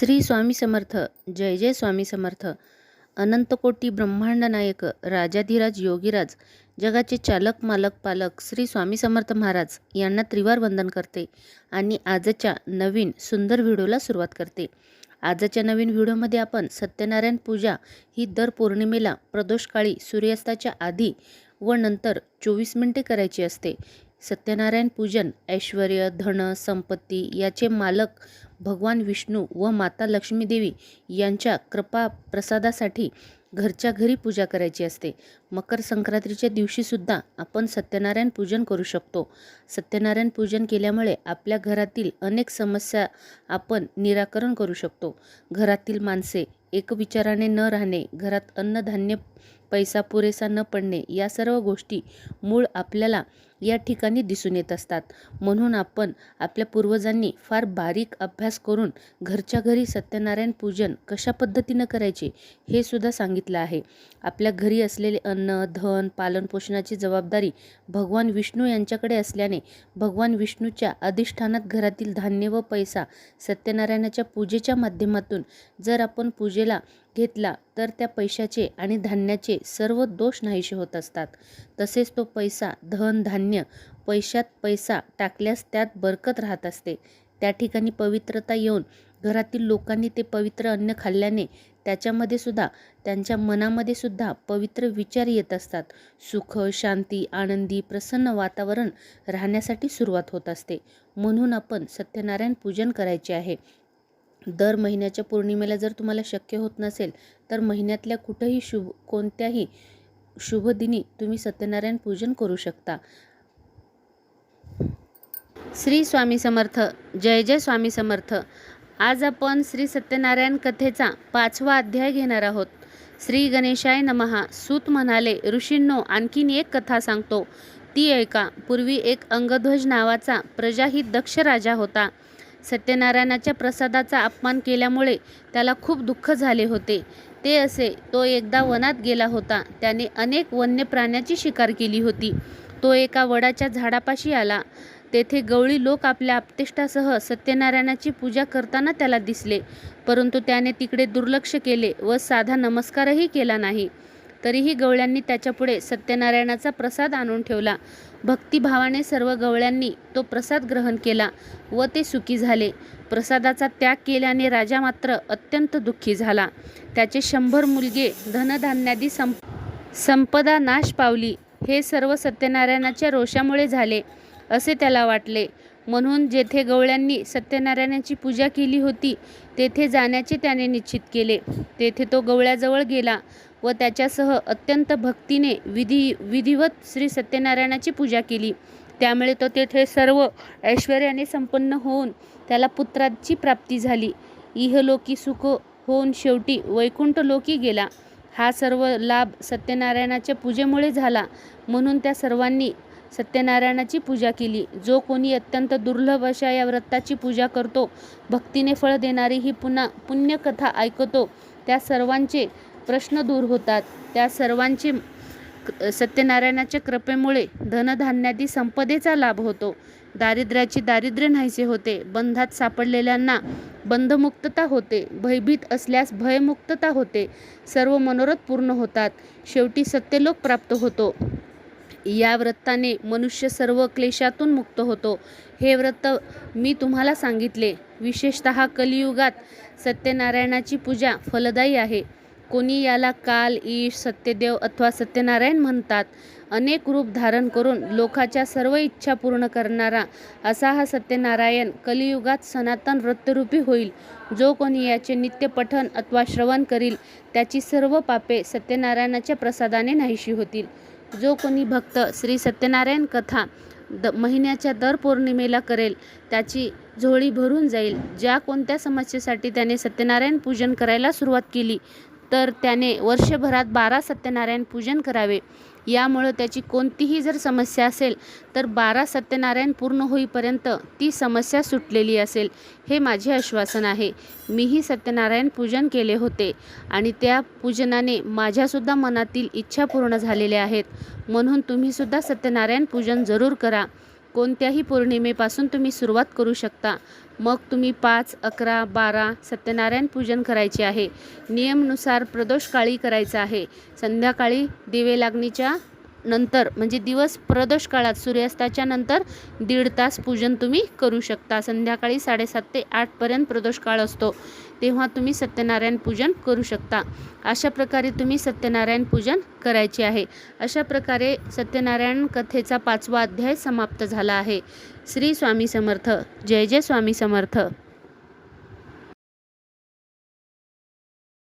श्री स्वामी समर्थ जय जय स्वामी समर्थ. अनंतकोटी ब्रह्मांड नायक राजाधिराज योगीराज जगाचे चालक मालक पालक श्री स्वामी समर्थ महाराज यांना त्रिवार वंदन करते आणि आजच्या नवीन सुंदर व्हिडिओला सुरुवात करते. आजच्या नवीन व्हिडिओमध्ये आपण सत्यनारायण पूजा ही दर पौर्णिमेला प्रदोषकाळी सूर्यास्ताच्या आधी व नंतर चोवीस मिनिटे करायची असते. सत्यनारायण पूजन ऐश्वर धन संपत्ती याचे मालक भगवान विष्णू व माता लक्ष्मीदेवी यांच्या कृपा प्रसादासाठी घरच्या घरी पूजा करायची असते. मकर संक्रांतीच्या दिवशीसुद्धा आपण सत्यनारायण पूजन करू शकतो. सत्यनारायण पूजन केल्यामुळे आपल्या घरातील अनेक समस्या आपण निराकरण करू शकतो. घरातील माणसे एक विचाराने न राहणे घरात अन्नधान्य पैसा पुरेसा न पडणे या सर्व गोष्टी मूळ आपल्याला या ठिकाणी दिसून येत असतात. म्हणून आपण आपल्या पूर्वजांनी फार बारीक अभ्यास करून घरच्या घरी सत्यनारायण पूजन कशा पद्धतीनं करायचे हे सुद्धा सांगितलं आहे. आपल्या घरी असलेले अन्न धन पालनपोषणाची जबाबदारी भगवान विष्णू यांच्याकडे असल्याने भगवान विष्णूच्या अधिष्ठानात घरातील धान्य व पैसा सत्यनारायणाच्या पूजेच्या माध्यमातून जर आपण पूजेला घेतला तर त्या पैशाचे आणि धान्याचे सर्व दोष नाहीसे होत असतात. तसेच तो पैसा धन धान्य पैशात पैसा टाकल्यास त्यात बरकत राहत असते. त्या ठिकाणी पवित्रता येऊन घरातील लोकांनी ते पवित्र अन्न खाल्ल्याने त्याच्यामध्ये सुद्धा त्यांच्या मनामध्ये सुद्धा पवित्र विचार येत असतात. सुख शांती आनंदी प्रसन्न वातावरण राहण्यासाठी सुरुवात होत असते. म्हणून आपण सत्यनारायण पूजन करायचे आहे. दर महिन्याच्या पौर्णिमेला जर तुम्हाला शक्य होत नसेल तर महिन्यातल्या कुठंही शुभ कोणत्याही शुभदिनी तुम्ही सत्यनारायण पूजन करू शकता. श्री स्वामी समर्थ जय जय स्वामी समर्थ. आज आपण श्री सत्यनारायण कथेचा पाचवा अध्याय घेणार आहोत. श्री गणेशाय नमहा सूत म्हणाले ऋषींनो आणखीन एक कथा सांगतो. ती ऐका. पूर्वी एक अंगध्वज नावाचा प्रजाहित दक्ष राजा होता. सत्यनारायणाच्या प्रसादाचा अपमान केल्यामुळे त्याला खूप दुःख झाले होते. ते असे तो एकदा वनात गेला होता. त्याने अनेक वन्य प्राण्याची शिकार केली होती. तो एका वडाच्या झाडापाशी आला. तेथे गवळी लोक आपल्या आपतेष्टासह सत्यनारायणाची पूजा करताना त्याला दिसले. परंतु त्याने तिकडे दुर्लक्ष केले व साधा नमस्कारही केला नाही. तरीही गवळ्यांनी त्याच्यापुढे सत्यनारायणाचा प्रसाद आणून ठेवला. भक्तिभावाने सर्व गवळ्यांनी तो प्रसाद ग्रहण केला व ते सुखी झाले. प्रसादाचा त्याग केल्याने राजा मात्र अत्यंत दुःखी झाला. त्याचे शंभर मुलगे धनधान्यादी संप संपदा नाश पावली. हे सर्व सत्यनारायणाच्या रोषामुळे झाले असे त्याला वाटले. म्हणून जेथे गवळ्यांनी सत्यनारायणाची पूजा केली होती तेथे जाण्याचे त्याने निश्चित केले. तेथे तो गवळ्याजवळ गेला. व त्याच्यासह अत्यंत भक्तीने विधी विधिवत श्री सत्यनारायणाची पूजा केली. त्यामुळे तो तेथे सर्व ऐश्वर्याने संपन्न होऊन त्याला पुत्राची प्राप्ती झाली. इहलोकी सुख होऊन शेवटी वैकुंठलोकी गेला. हा सर्व लाभ सत्यनारायणाच्या पूजेमुळे झाला. म्हणून त्या सर्वांनी सत्यनारायणाची पूजा केली. जो कोणी अत्यंत दुर्लभ अशा या व्रताची पूजा करतो भक्तीने फळ देणारी ही पुन्हा पुण्यकथा ऐकतो त्या सर्वांचे प्रश्न दूर होतात. त्या सर्वांचे सत्यनारायणाच्या कृपेमुळे धनधान्यादी संपदेचा लाभ होतो. दारिद्र्याची दारिद्र्य नाहीसे होते. बंधात सापडलेल्यांना बंधमुक्तता होते. भयभीत असल्यास भयमुक्तता होते. सर्व मनोरथ पूर्ण होतात. शेवटी सत्यलोक प्राप्त होतो. या व्रताने मनुष्य सर्व क्लेशातून मुक्त होतो. हे व्रत मी तुम्हाला सांगितले. विशेषत कलियुगात सत्यनारायणाची पूजा फलदायी आहे. कोणी याला काल ईश सत्यदेव अथवा सत्यनारायण म्हणतात. अनेक रूप धारण करून लोकाच्या सर्व इच्छा पूर्ण करणारा असा हा सत्यनारायण कलियुगात सनातन वृत्तरूपी होईल. जो कोणी याचे नित्य पठन अथवा श्रवण करील त्याची सर्व पापे सत्यनारायणाच्या प्रसादाने नाहीशी होतील. जो कोणी भक्त श्री सत्यनारायण कथा द महिन्याच्या दर पौर्णिमेला करेल त्याची झोळी भरून जाईल. ज्या कोणत्या समस्येसाठी त्याने सत्यनारायण पूजन करायला सुरुवात केली तर त्याने वर्षभरात बारा सत्यनारायण पूजन करावे. यामुळं त्याची कोणतीही जर समस्या असेल तर बारा सत्यनारायण पूर्ण होईपर्यंत ती समस्या सुटलेली असेल हे माझे आश्वासन आहे. मीही सत्यनारायण पूजन केले होते आणि त्या पूजनाने माझ्यासुद्धा मनातील इच्छा पूर्ण झालेल्या आहेत. म्हणून तुम्हीसुद्धा सत्यनारायण पूजन जरूर करा. कोणत्याही पौर्णिमेपासून तुम्ही सुरुवात करू शकता. मग तुम्ही पाच अकरा बारा सत्यनारायण पूजन करायचे आहे. नियमनुसार प्रदोषकाळी करायचं आहे. संध्याकाळी दिवे लागणीच्या नंतर म्हणजे दिवस प्रदोष काळात सूर्यास्ताच्या नंतर दीड तास पूजन तुम्ही करू शकता. संध्याकाळी साडेसात ते आठपर्यंत प्रदोष काळ असतो. तेव्हा तुम्ही सत्यनारायण पूजन करू शकता. अशा प्रकारे तुम्ही सत्यनारायण पूजन करायचे आहे. अशा प्रकारे सत्यनारायण कथेचा पाचवा अध्याय समाप्त झाला आहे. श्री स्वामी समर्थ. जय जय स्वामी समर्थ.